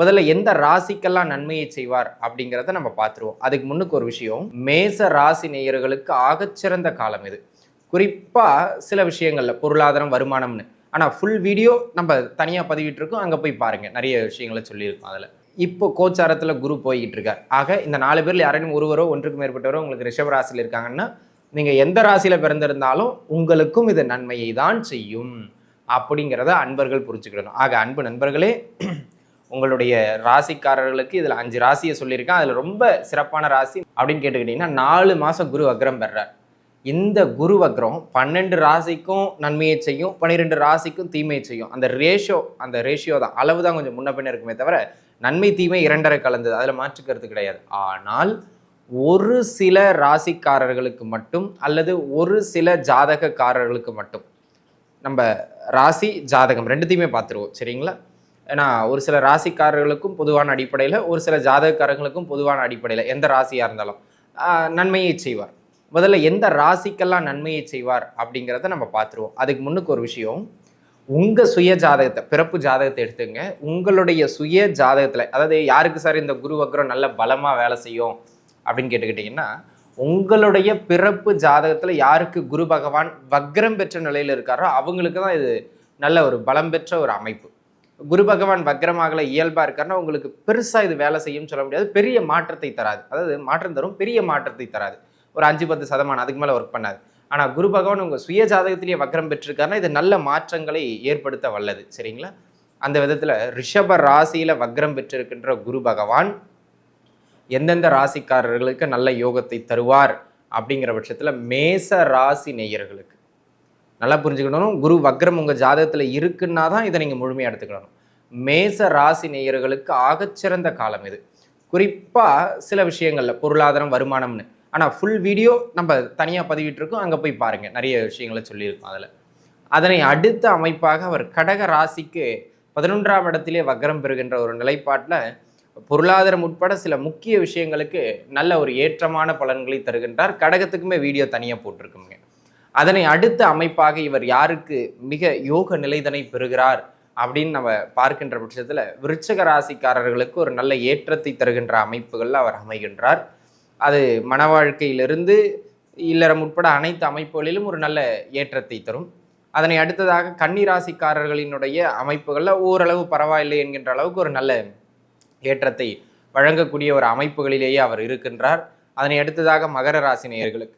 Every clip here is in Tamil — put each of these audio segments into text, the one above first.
முதல்ல எந்த ராசிக்கெல்லாம் நன்மையை செய்வார் அப்படிங்கிறத நம்ம பார்த்துருவோம். அதுக்கு முன்னுக்கு ஒரு விஷயம் மேச ராசி நேயர்களுக்கு ஆகச்சிறந்த காலம் இது. குறிப்பாக சில விஷயங்களில் பொருளாதாரம் வருமானம்னு. ஆனால் ஃபுல் வீடியோ நம்ம தனியாக பதிவிட்டிருக்கோம் அங்கே போய் பாருங்கள் நிறைய விஷயங்களை சொல்லியிருக்கோம் அதில். இப்போ கோச்சாரத்தில் குரு போய்கிட்டு இருக்கார். ஆக இந்த நாலு பேரில் யாரையும் ஒருவரோ ஒன்றுக்கு மேற்பட்டவரோ உங்களுக்கு ரிஷப ராசியில் இருக்காங்கன்னா நீங்கள் எந்த ராசியில் பிறந்திருந்தாலும் உங்களுக்கும் இது நன்மையை தான் செய்யும். அப்படிங்கிறத அன்பர்கள் புரிஞ்சுக்கிடணும். ஆக அன்பு நண்பர்களே உங்களுடைய ராசிக்காரர்களுக்கு இதில் அஞ்சு ராசியை சொல்லியிருக்கேன். அதில் ரொம்ப சிறப்பான ராசி அப்படின்னு கேட்டுக்கிட்டிங்கன்னா நாலு மாதம் குரு வக்ரம் பெறார். இந்த குரு வக்ரம் பன்னெண்டு ராசிக்கும் நன்மையை செய்யும் பன்னிரெண்டு ராசிக்கும் தீமையை செய்யும். அந்த ரேஷியோ அந்த ரேஷியோ தான். அளவு தான் கொஞ்சம் முன்ன பின்ன இருக்குமே தவிர நன்மை தீமை இரண்டரை கலந்தது. அதில் மாற்றுக்கிறது கிடையாது. ஆனால் ஒரு சில ராசிக்காரர்களுக்கு மட்டும் அல்லது ஒரு சில ஜாதகக்காரர்களுக்கு மட்டும் நம்ம ராசி ஜாதகம் ரெண்டுத்தையுமே பார்த்துருவோம். சரிங்களா? ஏன்னா ஒரு சில ராசிக்காரர்களுக்கும் பொதுவான அடிப்படையில் ஒரு சில ஜாதகக்காரர்களுக்கும் பொதுவான அடிப்படையில் எந்த ராசியாக இருந்தாலும் நன்மையை செய்வார். முதல்ல எந்த ராசிக்கெல்லாம் நன்மையை செய்வார் அப்படிங்கிறத நம்ம பார்த்துருவோம். அதுக்கு முன்னுக்கு ஒரு விஷயம் உங்கள் சுய ஜாதகத்தை பிறப்பு ஜாதகத்தை எடுத்துங்க. உங்களுடைய சுய ஜாதகத்தில் அதாவது யாருக்கு சார் இந்த குரு வக்ரம் நல்ல பலமாக வேலை செய்யும் அப்படின்னு கேட்டுக்கிட்டிங்கன்னா உங்களுடைய பிறப்பு ஜாதகத்தில் யாருக்கு குரு பகவான் வக்ரம் பெற்ற நிலையில் இருக்காரோ அவங்களுக்கு தான் இது நல்ல ஒரு பலம் பெற்ற ஒரு அமைப்பு. குரு பகவான் வக்ரமாகல இயல்பாக இருக்காருன்னா உங்களுக்கு பெருசாக இது வேலை செய்யும்னு சொல்ல முடியாது. பெரிய மாற்றத்தை தராது. அதாவது மாற்றம் தரும் பெரிய மாற்றத்தை தராது. ஒரு அஞ்சு பத்து சதமானம் அதுக்கு மேலே ஒர்க் பண்ணாது. ஆனால் குரு பகவான் உங்கள் சுய ஜாதகத்திலேயே வக்ரம் பெற்றிருக்காருன்னா இது நல்ல மாற்றங்களை ஏற்படுத்த வல்லது. சரிங்களா? அந்த விதத்தில் ரிஷப ராசியில் வக்ரம் பெற்றிருக்கின்ற குரு பகவான் எந்தெந்த ராசிக்காரர்களுக்கு நல்ல யோகத்தை தருவார் அப்படிங்கிற பட்சத்தில் மேச ராசி நேயர்களுக்கு. நல்லா புரிஞ்சுக்கணும் குரு வக்ரம் உங்கள் ஜாதகத்தில் இருக்குன்னா தான் இதை நீங்கள் முழுமையாக எடுத்துக்கணும். மேச ராசி நேயர்களுக்கு ஆகச்சிறந்த காலம் இது. குறிப்பாக சில விஷயங்களில் பொருளாதாரம் வருமானம்னு. ஆனால் ஃபுல் வீடியோ நம்ம தனியாக பதிவிட்டிருக்கோம் அங்கே போய் பாருங்கள் நிறைய விஷயங்களை சொல்லியிருக்கோம் அதில். அதனை அடுத்த அமைப்பாக அவர் கடக ராசிக்கு பதினொன்றாம் இடத்திலே வக்ரம் பெறுகின்ற ஒரு நிலைப்பாட்டில் பொருளாதாரம் உட்பட சில முக்கிய விஷயங்களுக்கு நல்ல ஒரு ஏற்றமான பலன்களை தருகின்றார். கடகத்துக்குமே வீடியோ தனியாக போட்டிருக்குங்க. அதனை அடுத்த அமைப்பாக இவர் யாருக்கு மிக யோக நிலைதனை பெறுகிறார் அப்படின்னு நம்ம பார்க்கின்ற பட்சத்தில் விருச்சக ராசிக்காரர்களுக்கு ஒரு நல்ல ஏற்றத்தை தருகின்ற அமைப்புகளில் அவர் அமைகின்றார். அது மன வாழ்க்கையிலிருந்து இல்லறம் உட்பட அனைத்து அமைப்புகளிலும் ஒரு நல்ல ஏற்றத்தை தரும். அதனை அடுத்ததாக கன்னி ராசிக்காரர்களினுடைய அமைப்புகளில் ஓரளவு பரவாயில்லை என்கின்ற அளவுக்கு ஒரு நல்ல ஏற்றத்தை வழங்கக்கூடிய ஒரு அமைப்புகளிலேயே அவர் இருக்கின்றார். அதனை அடுத்ததாக மகர ராசி நேயர்களுக்கு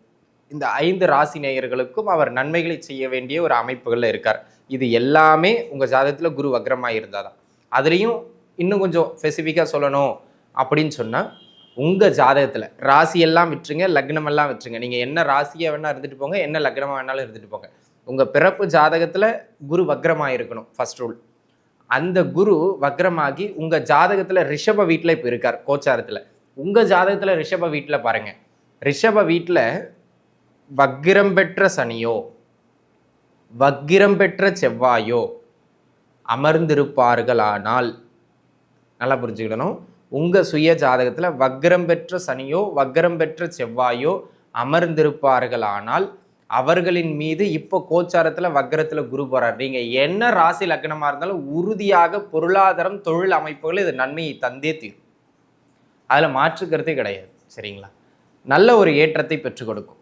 இந்த ஐந்து ராசி நேயர்களுக்கும் அவர் நன்மைகளை செய்ய வேண்டிய ஒரு அமைப்புகளில் இருக்கார். இது எல்லாமே உங்கள் ஜாதகத்தில் குரு வக்ரமாக இருந்தால் தான் அதுலேயும் இன்னும் கொஞ்சம் ஸ்பெசிஃபிக்காக சொல்லணும் அப்படின்னு சொன்னால் உங்கள் ஜாதகத்தில் ராசியெல்லாம் விட்டுருங்க லக்னமெல்லாம் விட்டுருங்க. நீங்கள் என்ன ராசியாக வேணால் இருந்துட்டு போங்க என்ன லக்னமாக வேணாலும் இருந்துட்டு போங்க. உங்கள் பிறப்பு ஜாதகத்தில் குரு வக்ரமாக இருக்கணும் ஃபர்ஸ்ட் ரூல் அந்த குரு வக்ரமாகி உங்கள் ஜாதகத்தில் ரிஷப வீட்டில் இப்போ இருக்கார் கோச்சாரத்தில். உங்கள் ஜாதகத்தில் ரிஷப வீட்டில் பாருங்கள் ரிஷப வீட்டில் வக்கிரம் பெற்ற சனியோ வக்கிரம் பெற்ற செவ்வாயோ அமர்ந்திருப்பார்களானால் நல்லா புரிஞ்சுக்கிடணும். உங்கள் சுய ஜாதகத்தில் வக்கிரம் பெற்ற சனியோ வக்கிரம் பெற்ற செவ்வாயோ அமர்ந்திருப்பார்களானால் அவர்களின் மீது இப்போ கோச்சாரத்தில் வக்கிரத்தில் குரு போகிறார் நீங்கள் என்ன ராசி லக்னமாக இருந்தாலும் உறுதியாக பொருளாதாரம் தொழில் அமைப்புகள் இது நன்மையை தந்தே தீரும். அதில் மாற்றுக்கிறதே கிடையாது. சரிங்களா? நல்ல ஒரு ஏற்றத்தை பெற்றுக் கொடுக்கும்.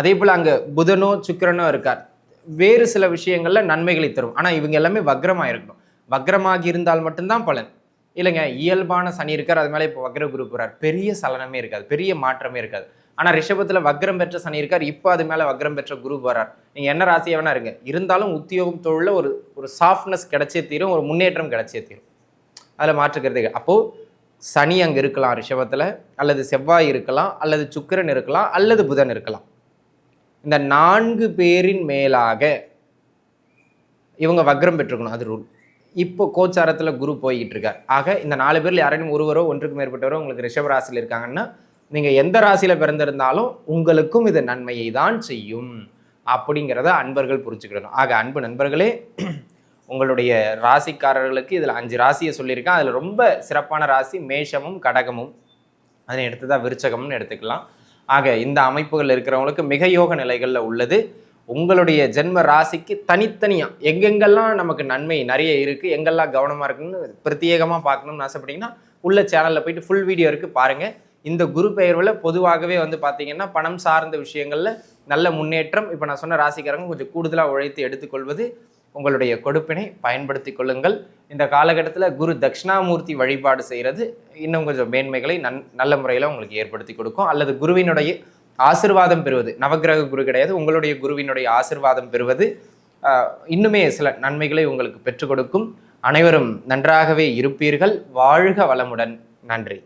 அதே போல் அங்கே புதனோ சுக்கிரனோ இருக்கார். வேறு சில விஷயங்களில் நன்மைகளை தரும். ஆனால் இவங்க எல்லாமே வக்ரமாக இருக்கணும். வக்ரமாகி இருந்தால் மட்டும்தான் பலன். இல்லைங்க இயல்பான சனி இருக்கார் அது மேலே இப்போ வக்ர குரு போகிறார் பெரிய சலனமே இருக்காது. பெரிய மாற்றமே இருக்காது. ஆனால் ரிஷபத்தில் வக்ரம் பெற்ற சனி இருக்கார். இப்போ அது மேலே வக்ரம் பெற்ற குரு போகிறார் நீங்கள் என்ன ராசியாக வேணா இருங்க. இருந்தாலும் உத்தியோகம் தொழிலில் ஒரு ஒரு சாஃப்ட்னஸ் கிடைச்சே தீரும் ஒரு முன்னேற்றம் கிடைச்சே தீரும். அதில் மாற்றுக்கிறதே அப்போது சனி அங்கே இருக்கலாம் ரிஷபத்தில். அல்லது செவ்வாய் இருக்கலாம் அல்லது சுக்கரன் இருக்கலாம் அல்லது புதன் இருக்கலாம். இந்த நான்கு பேரின் மேலாக இவங்க வக்ரம் பெற்றுக்கணும் அது ரூல் இப்போ கோச்சாரத்தில் குரு போய்கிட்டு இருக்கார். ஆக இந்த நாலு பேரில் யாரையும் ஒருவரோ ஒன்றுக்கு மேற்பட்டவரோ உங்களுக்கு ரிஷப ராசியில் இருக்காங்கன்னா நீங்கள் எந்த ராசியில் பிறந்திருந்தாலும் உங்களுக்கும் இது நன்மையை தான் செய்யும். அப்படிங்கிறத அன்பர்கள் புரிஞ்சுக்கிடணும். ஆக அன்பு நண்பர்களே உங்களுடைய ராசிக்காரர்களுக்கு இதில் அஞ்சு ராசியை சொல்லியிருக்கேன். அதில் ரொம்ப சிறப்பான ராசி மேஷமும் கடகமும். அதனை தான் விருச்சகம்னு எடுத்துக்கலாம். ஆக இந்த அமைப்புகள் இருக்கிறவங்களுக்கு மிக யோக நிலைகளில் உள்ளது. உங்களுடைய ஜென்ம ராசிக்கு தனித்தனியாக எங்கெங்கெல்லாம் நமக்கு நன்மை நிறைய இருக்குது எங்கெல்லாம் கவனமாக இருக்குன்னு பிரத்யேகமாக பார்க்கணும்னு ஆசைப்பட்டீங்கன்னா உள்ள சேனலில் போயிட்டு ஃபுல் வீடியோ இருக்குது பாருங்கள் இந்த குரு பெயர்வில் பொதுவாகவே வந்து பார்த்தீங்கன்னா பணம் சார்ந்த விஷயங்களில் நல்ல முன்னேற்றம். இப்போ நான் சொன்ன ராசிக்காரங்க கொஞ்சம் கூடுதலாக உழைத்து எடுத்துக்கொள்வது உங்களுடைய கொடுப்பினை பயன்படுத்தி கொள்ளுங்கள். இந்த காலகட்டத்தில் குரு தட்சிணாமூர்த்தி வழிபாடு செய்கிறது இன்னும் கொஞ்சம் மேன்மைகளை நன் நல்ல முறையில் உங்களுக்கு ஏற்படுத்தி கொடுக்கும். அல்லது குருவினுடைய ஆசிர்வாதம் பெறுவது நவக்கிரக குரு கிடையாது உங்களுடைய குருவினுடைய ஆசிர்வாதம் பெறுவது இன்னுமே சில நன்மைகளை உங்களுக்கு பெற்றுக் கொடுக்கும். அனைவரும் நன்றாகவே இருப்பீர்கள். வாழ்க வளமுடன். நன்றி.